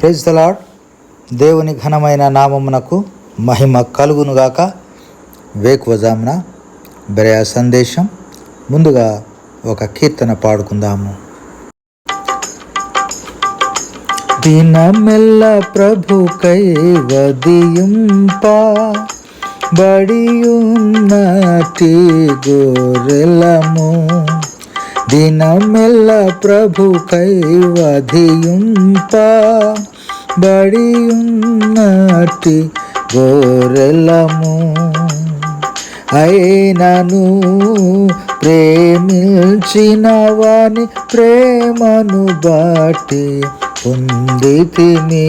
Praise తలాడ్ దేవుని ఘనమైన నామమునకు మహిమ కలుగునుగాక వేకువజామున బెరయా సందేశం. ముందుగా ఒక కీర్తన పాడుకుందాము. దినమెల్ల ప్రభు కైవదియుంప బడియున్న గోరెలము దినమెల్ల ప్రభు కైవధియుంప బడియున్నటి గోరెలము అయినను ప్రేమించిన వాని ప్రేమను బట్టి పొందితిని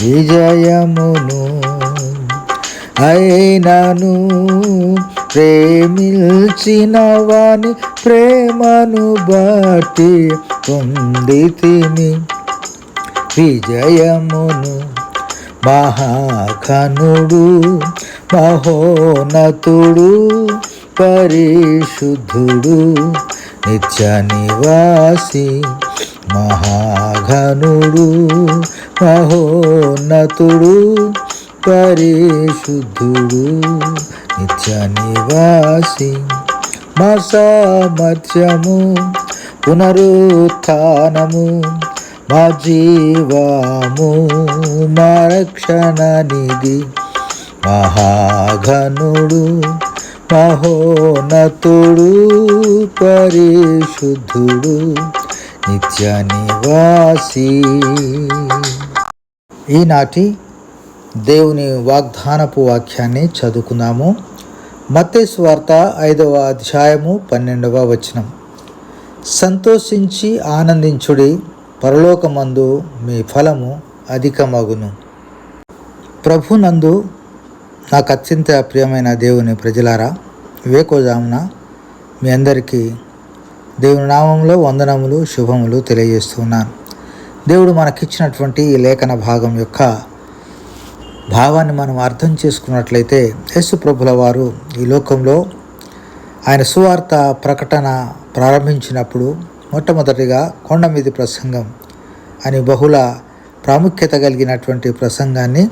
విజయమును అయినను ప్రేమిల్చిన వాని ప్రేమను బట్టి పొందితిని విజయమును మహాఘనుడు మహోనతుడు పరిశుద్ధుడు నిత్య నివాసి మహాఘనుడు మహోన్నతుడు పరిశుద్ధుడు నిత్య నివాసి. మా సామర్థ్యము పునరుత్నము మా జీవము మా రక్షణ నిధి. మహాఘనుడు మహోన్నతుడు పరిశుద్ధుడు నిత్య నివాసి. ఈనాటి దేవుని వాగ్దానపు వాక్యాన్ని చదువుకున్నాము. మత్తేసు వార్త ఐదవ అధ్యాయము పన్నెండవ వచనం. సంతోషించి ఆనందించుడి పరలోకమందు మీ ఫలము అధికమగును. ప్రభునందు నాకు అత్యంత ప్రియమైన దేవుని ప్రజలారా వివేకోజామున మీ అందరికీ దేవుని నామంలో వందనములు శుభములు తెలియజేస్తున్నాను. దేవుడు మనకిచ్చినటువంటి ఈ లేఖన భాగం యొక్క భావాన్ని మనం అర్థం చేసుకున్నట్లయితే యేసు ప్రభుల వారు ఈ లోకంలో ఆయన సువార్త ప్రకటన ప్రారంభించినప్పుడు మొట్టమొదటిగా కొండ మీది ప్రసంగం అని బహుళ ప్రాముఖ్యత కలిగినటువంటి ప్రసంగాన్ని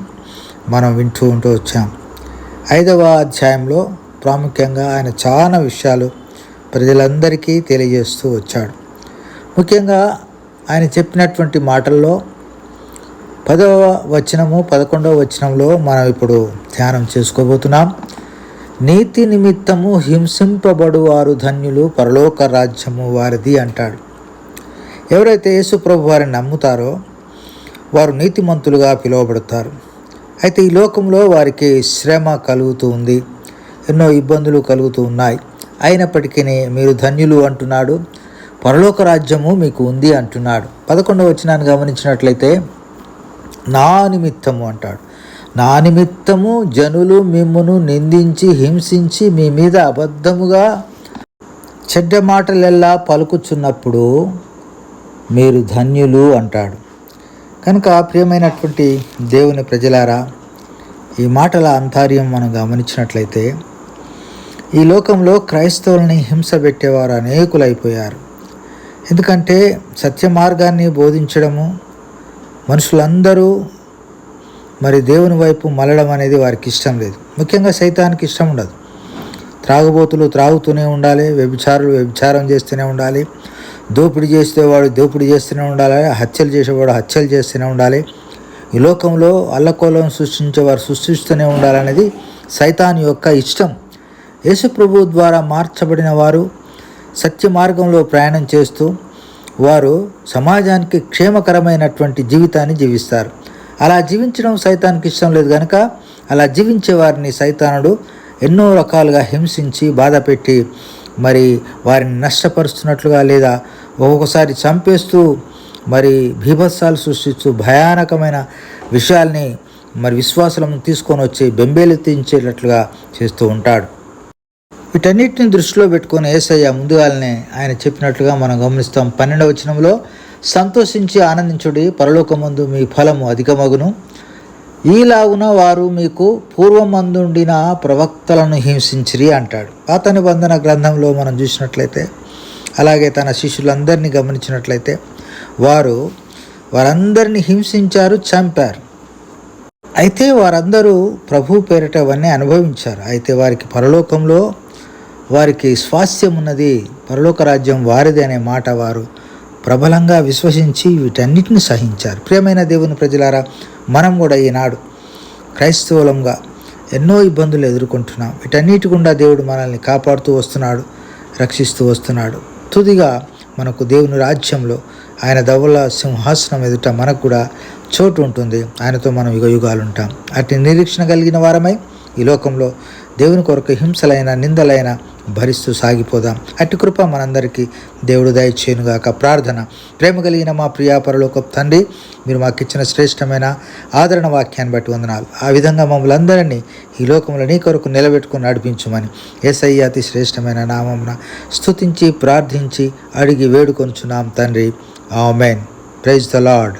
మనం వింటూ ఉంటూ వచ్చాం. ఐదవ అధ్యాయంలో ప్రాముఖ్యంగా ఆయన చాలా విషయాలు ప్రజలందరికీ తెలియజేస్తూ వచ్చాడు. ముఖ్యంగా ఆయన చెప్పినటువంటి మాటల్లో పదవ వచనము పదకొండవ వచనంలో మనం ఇప్పుడు ధ్యానం చేసుకోబోతున్నాం. నీతి నిమిత్తము హింసింపబడు వారు ధన్యులు పరలోక రాజ్యము వారిది అంటాడు. ఎవరైతే యేసుప్రభు వారిని నమ్ముతారో వారు నీతిమంతులుగా పిలువబడతారు. అయితే ఈ లోకంలో వారికి శ్రమ కలుగుతూ ఉంది ఎన్నో ఇబ్బందులు కలుగుతూ ఉన్నాయి. అయినప్పటికీ మీరు ధన్యులు అంటున్నాడు పరలోక రాజ్యము మీకు ఉంది అంటున్నాడు. పదకొండవ వచనాన్ని గమనించినట్లయితే నా నిమిత్తము అంటాడు. నా నిమిత్తము జనులు మిమ్మును నిందించి హింసించి మీ మీద అబద్ధముగా చెడ్డ మాటలెల్లా పలుకుచున్నప్పుడు మీరు ధన్యులు అంటాడు. కనుక ప్రియమైనటువంటి దేవుని ప్రజలారా ఈ మాటల అంతర్యం మనం గమనించినట్లయితే ఈ లోకంలో క్రైస్తవులని హింస పెట్టేవారు అనేకులైపోయారు. ఎందుకంటే సత్య మార్గాన్ని బోధించడము మనుషులందరూ మరి దేవుని వైపు మళ్ళడం అనేది వారికి ఇష్టం లేదు. ముఖ్యంగా సైతానికి ఇష్టం ఉండదు. త్రాగుబోతులు త్రాగుతూనే ఉండాలి వ్యభిచారులు వ్యభిచారం చేస్తూనే ఉండాలి దోపిడీ చేస్తే వాడు దోపిడీ చేస్తూనే ఉండాలి హత్యలు చేసేవాడు హత్యలు చేస్తూనే ఉండాలి. ఈ లోకంలో అల్లకోలం సృష్టించేవారు సృష్టిస్తూనే ఉండాలనేది సైతాన్ యొక్క ఇష్టం. యేసు ప్రభు ద్వారా మార్చబడిన వారు సత్య మార్గంలో ప్రయాణం చేస్తూ వారు సమాజానికి క్షేమకరమైనటువంటి జీవితాన్ని జీవిస్తారు. అలా జీవించడం సైతానికి ఇష్టం లేదు కనుక అలా జీవించే వారిని సైతానుడు ఎన్నో రకాలుగా హింసించి బాధ పెట్టి మరి వారిని నష్టపరుస్తున్నట్లుగా లేదా ఒక్కొక్కసారి చంపేస్తూ మరి భీభత్సాలు సృష్టిస్తూ భయానకమైన విషయాల్ని మరి విశ్వాసాలను తీసుకొని వచ్చి బెంబేలెత్తించేటట్లుగా చేస్తూ ఉంటాడు. వీటన్నిటిని దృష్టిలో పెట్టుకొని ఏసయ్య ముందుగానే ఆయన చెప్పినట్లుగా మనం గమనిస్తాం. పన్నెండవ వచనంలో సంతోషించి ఆనందించుడి పరలోకమందు మీ ఫలము అధికమగును. ఈలాగున వారు మీకు పూర్వమందుండిన ప్రవక్తలను హింసించిరి అంటాడు. పాత నిబంధన గ్రంథంలో మనం చూసినట్లయితే అలాగే తన శిష్యులందరినీ గమనించినట్లయితే వారు వారందరిని హింసించారు చంపారు. అయితే వారందరూ ప్రభు పేరిట అవన్నీ అనుభవించారు. అయితే వారికి పరలోకంలో వారికి స్వాస్థ్యం ఉన్నది పరలోక రాజ్యం వారిది అనే మాట వారు ప్రబలంగా విశ్వసించి వీటన్నిటిని సహించారు. ప్రియమైన దేవుని ప్రజలారా మనం కూడా ఈనాడు క్రైస్తవులంగా ఎన్నో ఇబ్బందులు ఎదుర్కొంటున్నాం. వీటన్నిటి గుండా దేవుడు మనల్ని కాపాడుతూ వస్తున్నాడు రక్షిస్తూ వస్తున్నాడు. తుదిగా మనకు దేవుని రాజ్యంలో ఆయన దవ్వల సింహాసనం ఎదుట మనకు కూడా చోటు ఉంటుంది. ఆయనతో మనం యుగ యుగాలు ఉంటాం అటు నిరీక్షణ కలిగిన వారమై ఈ లోకంలో దేవుని కొరకు హింసలైన నిందలైన భరిస్తూ సాగిపోదాం. అట్టి కృప మనందరికీ దేవుడు దయచేయునుగాక. ప్రార్థన. ప్రేమ కలిగిన మా ప్రియాపరలోక తండ్రి మీరు మాకు ఇచ్చిన శ్రేష్టమైన ఆదరణ వాక్యాన్ని బట్టి వందనాలు. ఆ విధంగా మమ్మల్ని అందరినీ ఈ లోకంలో నీ కొరకు నిలబెట్టుకుని నడిపించమని ఏసయ్య అతి శ్రేష్టమైన నామమున స్తుతించి ప్రార్థించి అడిగి వేడుకొంచున్నాం తండ్రి. ఆమెన్. Praise the lord.